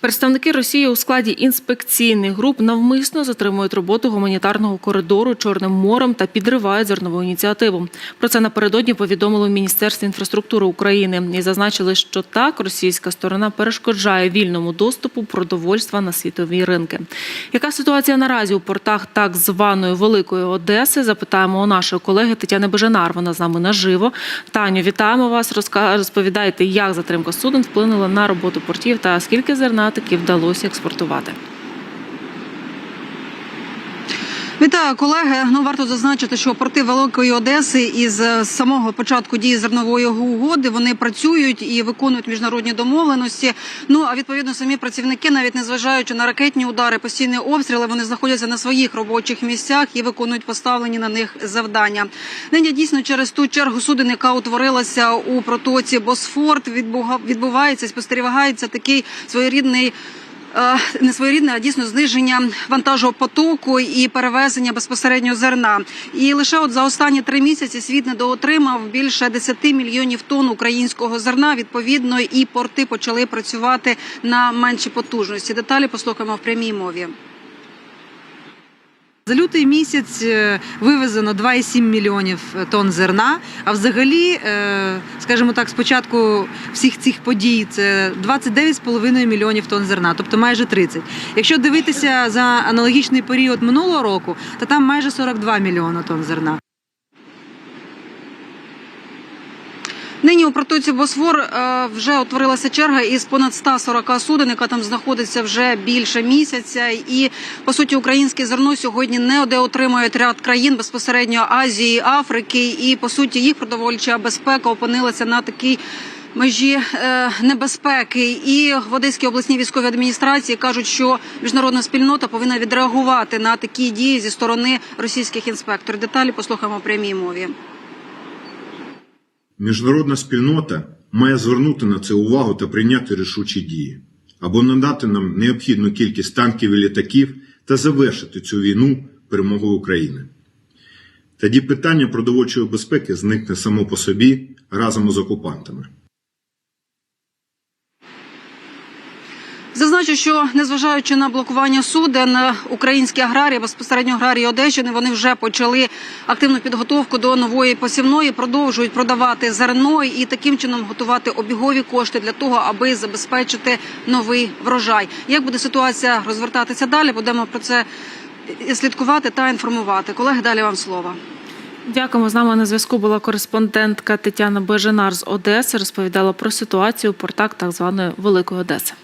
Представники Росії у складі інспекційних груп навмисно затримують роботу гуманітарного коридору Чорним морем та підривають зернову ініціативу. Про це напередодні повідомили в Міністерстві інфраструктури України і зазначили, що так російська сторона перешкоджає вільному доступу продовольства на світові ринки. Яка ситуація наразі у портах так званої Великої Одеси? Запитаємо у нашої колеги Тетяни Бежанар. Вона з нами наживо. Таню, вітаємо вас. Розповідайте, як затримка суден вплинула на роботу портів та скільки зерна таки вдалося експортувати. Вітаю, колеги. Ну варто зазначити, що порти Великої Одеси із е, самого початку дії зернової угоди вони працюють і виконують міжнародні домовленості. Ну а відповідно самі працівники, навіть незважаючи на ракетні удари, постійні обстріли, вони знаходяться на своїх робочих місцях і виконують поставлені на них завдання. Нині дійсно через ту чергу суден, яка утворилася у протоці Босфорт, відбувається, спостерігається такий своєрідний. Е, не своєрідне, а дійсно зниження вантажопотоку і перевезення безпосередньо зерна. І лише от за останні три місяці світ недоотримав більше 10 мільйонів тонн українського зерна. Відповідно, і порти почали працювати на менші потужності. Деталі послухаємо в прямій мові. За лютий місяць е, вивезено 2,7 мільйонів тонн зерна. А взагалі, е, скажімо так, з початку всіх цих подій це 29,5 мільйонів тонн зерна, тобто майже 30. Якщо дивитися за аналогічний період минулого року, то там майже 42 мільйони тонн зерна. Нині у протоці Босфор е, вже утворилася черга із понад 140 суден, яка там знаходиться вже більше місяця. І по суті, українське зерно сьогодні не де отримують ряд країн безпосередньо Азії, Африки, і по суті їх продовольча безпека опинилася на такій. Межі е, небезпеки і в Одеській обласній військовій адміністрації кажуть, що міжнародна спільнота повинна відреагувати на такі дії зі сторони російських інспекторів. Деталі послухаємо в прямій мові. Міжнародна спільнота має звернути на це увагу та прийняти рішучі дії або надати нам необхідну кількість танків і літаків та завершити цю війну перемогою України. Тоді питання продовольчої безпеки зникне само по собі разом із окупантами. Зазначу, що незважаючи на блокування суден, українські аграрії, безпосередньо аграрії Одещини, вони вже почали активну підготовку до нової посівної, продовжують продавати зерно і таким чином готувати обігові кошти для того, аби забезпечити новий врожай. Як буде ситуація розвертатися далі? Будемо про це слідкувати та інформувати. Колеги, далі вам слово. Дякуємо. З нами на зв'язку була кореспондентка Тетяна Бежанар з Одеси. Розповідала про ситуацію у портах так званої Великої Одеси.